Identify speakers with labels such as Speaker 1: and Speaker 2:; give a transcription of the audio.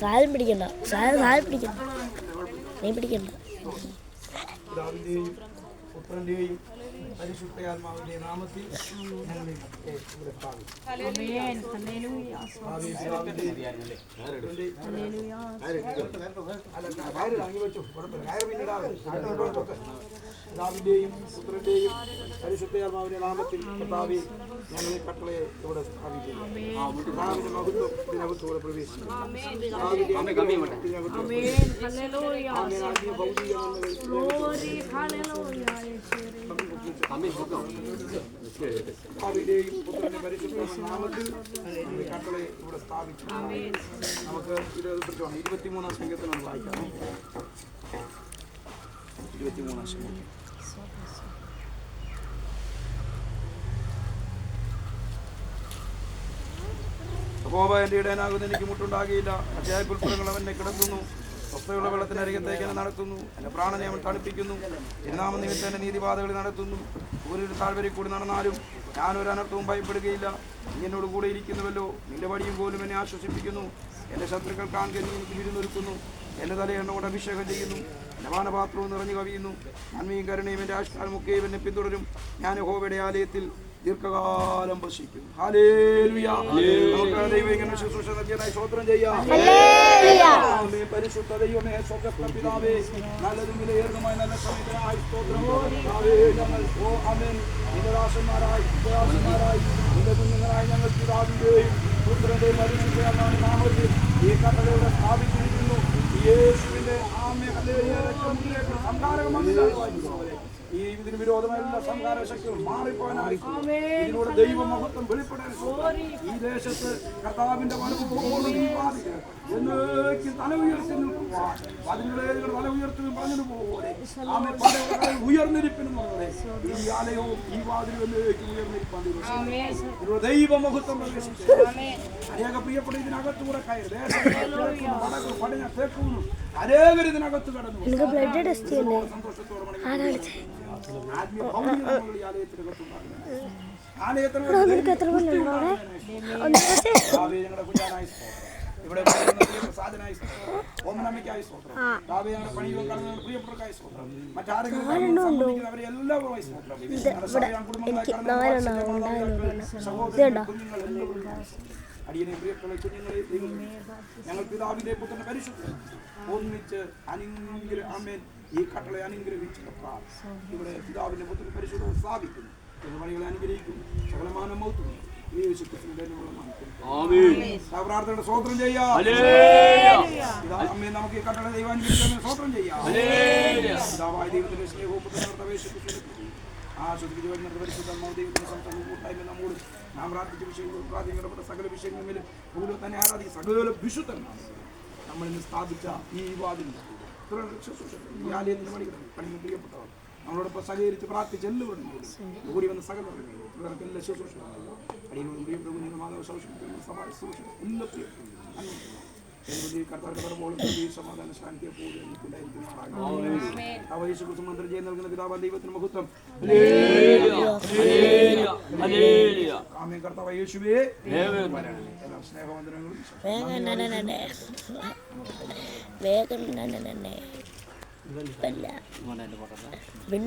Speaker 1: സാധനം പിടിക്കണ്ട. സാധനം സാധനം പിടിക്കണ്ട. നീ പിടിക്കണ്ട.
Speaker 2: പിതാവിന്റെയും പുത്രന്റെയും പരിശുദ്ധയാത്മാവിന്റെ നാമത്തിൽ ഞങ്ങൾ ഇവിടെ സ്ഥാപിക്കും. ഭാവി പിതാവിന്റെയും പുത്രന്റെയും- അല്ല, കയറ് താങ്ങി വെച്ചോ. കുഴപ്പമില്ല. കയറ് പിന്നിടാതെ. അടുത്തോട്ട് വെച്ചോ. പിതാവിന്റെയും പുത്രന്റെയും പരിശുദ്ധയാത്മാവിന്റെ നാമത്തിൽ കർത്താവെ ഞങ്ങൾ ഈ കട്ടളയെ ഇവിടെ സ്ഥാപിക്കുന്നു പിതാവിന്റെ മഹത്വം ഇതിനകത്ത് ഇവിടെ പ്രവേശിക്കും പിതാവിന്റെ അനുഗ്രഹം ഇതിനകത്ത് ഇവിടെ നമുക്ക് നമ്മൾ വായിക്കാം എന്റെ ഇടയനാകുന്ന എനിക്ക് മുട്ടുണ്ടാകിയില്ല. അധ്യായ പുൽപ്പുറങ്ങൾ അവനെ കിടത്തുന്നു. സ്വസ്ഥയുള്ള വെള്ളത്തിനരികത്തേക്ക് എന്നെ നടത്തുന്നു. എന്റെ പ്രാണനെ അവൻ തണുപ്പിക്കുന്നു. ഇരുനാമ നിമിത്തം എന്റെ നീതിപാതകളിൽ നടത്തുന്നു. ഒരു താഴ്വരയിൽ കൂടി നടന്നാലും ഞാനൊരു അനർത്ഥവും ഭയപ്പെടുകയില്ല. നീ എന്നോട് കൂടെ ഇരിക്കുന്നുവല്ലോ. നിന്റെ വടിയും പോലും എന്നെ ആശ്വസിപ്പിക്കുന്നു. എന്റെ ശത്രുക്കൾ കാണുക നീ എനിക്ക് വിരുന്നൊരുക്കുന്നു എന്റെ തല എണ്ണ കൊണ്ട് അഭിഷേകം ചെയ്യുന്നു. നവാനപാത്രവും നിറഞ്ഞു കവിയുന്നു. നന്മയും കരുണയും എന്റെ ആഷ്കാലമൊക്കെയും എന്നെ പിന്തുടരും. ഞാൻ ഹോവയുടെ ആലയത്തിൽ ദീർഘകാലം വസിക്കും ദൈവം ശുശ്രൂഷ നൽകിയതായി സ്തോത്രം ചെയ്യാം. പരിശുദ്ധ ദൈവമേ സ്വർഗസ്ഥ പിതാവേ നല്ലതും വിലയേറുന്നതുമായ നല്ല സമയത്തിനായി സ്തോത്രം ഞങ്ങൾ ഓ ആമേൻ. നിന്റെ ദാസന്മാരായി നിന്റെ കുഞ്ഞുങ്ങളായി ഞങ്ങൾ പിതാവിന്റെയും പുത്രന്റെയും പരിശുദ്ധ നാമത്തിൽ ഈ കട്ടളയുടെ സ്ഥാപിച്ചിരിക്കുന്നു യേശുവിന്റെ ആമേ ഹല്ലേലൂയ. രക്തത്തിലേക്ക് സംഹാരകമാണ് ഈ ഇതിന് വിരോധമായിട്ടുള്ള സംഹാര ശക്തികൾ മാറിപ്പോകാനായി ഇതിലൂടെ ദൈവമഹത്വം വെളിപ്പെടാൻ ഈ ദേശത്ത് കർത്താവിന്റെ മനസ്സോടും എന്നേക്കും തല ഉയർത്തി നിൽക്കുവാൻ അതിനുള്ളേകൾ തല ഉയർത്തുകയും പറഞ്ഞതുപോലെ ആമെ പടകൾ ഉയർന്നിരിപ്പിനും ഈ ആലയവും ഈ വാതിലും എന്നേക്കും ഉയർന്നിരിപ്പാൻ ദൈവം ഇതിലൂടെ ദൈവമഹത്വം പ്രവേശിച്ചു. അനേക പ്രിയപ്പെട്ട ഇതിനകത്തൂടെ കയറി. ദേശം വടക്ക് പടിഞ്ഞ തേക്കുന്നു. അനേകർ ഇതിനകത്ത് കടന്നു. സന്തോഷത്തോടെ മടങ്ങി
Speaker 1: ആരാ വിളിച്ചേ?
Speaker 2: ആത്മീയ ഭൗതികങ്ങൾ ഈ ആലയത്തിനകത്തുണ്ടാകുന്നത്. ആലയത്തിന്
Speaker 1: നിനക്ക് എത്ര കൊല്ലുണ്ടോ അവിടെ? ഒന്ന് വെച്ചേ
Speaker 2: ദാവീദ് ഞങ്ങളുടെ കുഞ്ഞാനായി ഇവിടെ വരുന്ന പ്രിയ പ്രസാദനായി സ്തോത്രം. ഓമനമ്മയ്ക്കായി സ്തോത്രം. ദാവീദ് ഞങ്ങളുടെ പണിയിൽ കടന്ന ഞങ്ങളുടെ പ്രിയപ്പെട്ടവർക്കായി സ്തോത്രം. മറ്റാരെങ്കിലും കടന്ന് സംബന്ധിക്കുന്നവരെ എല്ലാവരുമായി സ്തോത്രം. ഞങ്ങളുടെ സഭയാം കുടുംബങ്ങളായി കടന്നു വന്ന സഹോദരങ്ങൾ, കുഞ്ഞുങ്ങൾ എല്ലാവരും അടിയനെ പ്രിയപ്പെട്ട കുഞ്ഞുങ്ങളെ ദൈവമേ, ഞങ്ങൾ പിതാവിന്റെ പുത്രന്റെ പരിശുദ്ധ ഒന്നിച്ച് അനുഗ്രഹ ഈ കട്ടളെ അനുഗ്രഹിച്ച് ഇവിടെ പിതാവിന്റെ പുത്രന്റെ പരിശുദ്ധ സ്ഥാപിക്കുന്നു. ഞങ്ങൾ പണികളെ അനുഗ്രഹിക്കും സകലമാനം മൗത്തും പ്രാർത്ഥനയുടെ സ്വോത്രം ചെയ്യാം. നമുക്ക് ഈ കട്ടള ദൈവാനുഗ്രഹിക്കാൻ സ്വോത്രം ചെയ്യാം. പിതാവായ ദൈവത്തിന്റെ സ്നേഹവും പുത്രന്റെ പ്രവേശ ആശ്വദിപ്പിച്ച് വരുന്ന പരിശുദ്ധ ദൈവത്തിന്റെ സംസ്ഥാനം കൂട്ടായ്മ നമ്മോട്. നാം പ്രാർത്ഥിച്ച വിഷയങ്ങളും പ്രാർത്ഥിക്കപ്പെട്ട സകല വിഷയങ്ങളിലും കൂടുതൽ തന്നെ ആരാധിക്കും? സകല വിശുദ്ധനാണ് നമ്മൾ ഇന്ന് സ്ഥാപിച്ച ഈ വാതിൽ ഈ ആലയത്തിന് പ്രിയപ്പെട്ടവർ നമ്മളോടൊപ്പം സഹകരിച്ച് പ്രാർത്ഥിച്ച എല്ലാവരും കൂടി കൂടി വന്ന ഇവർക്ക് എല്ലാ അടിയനോടും മാതാവ് സഭ ശുശ്രൂഷ എല്ലാ സമാധാന ശാന്തിയെ മന്ത്രം ചെയ്യാൻ നൽകുന്ന പിതാവ് ദൈവത്തിന് മഹത്വം. ആമേൻ. കർത്താവ് യേശുവേ. എല്ലാ സ്നേഹവന്ദനങ്ങളും.
Speaker 1: വേഗം പിന്നെ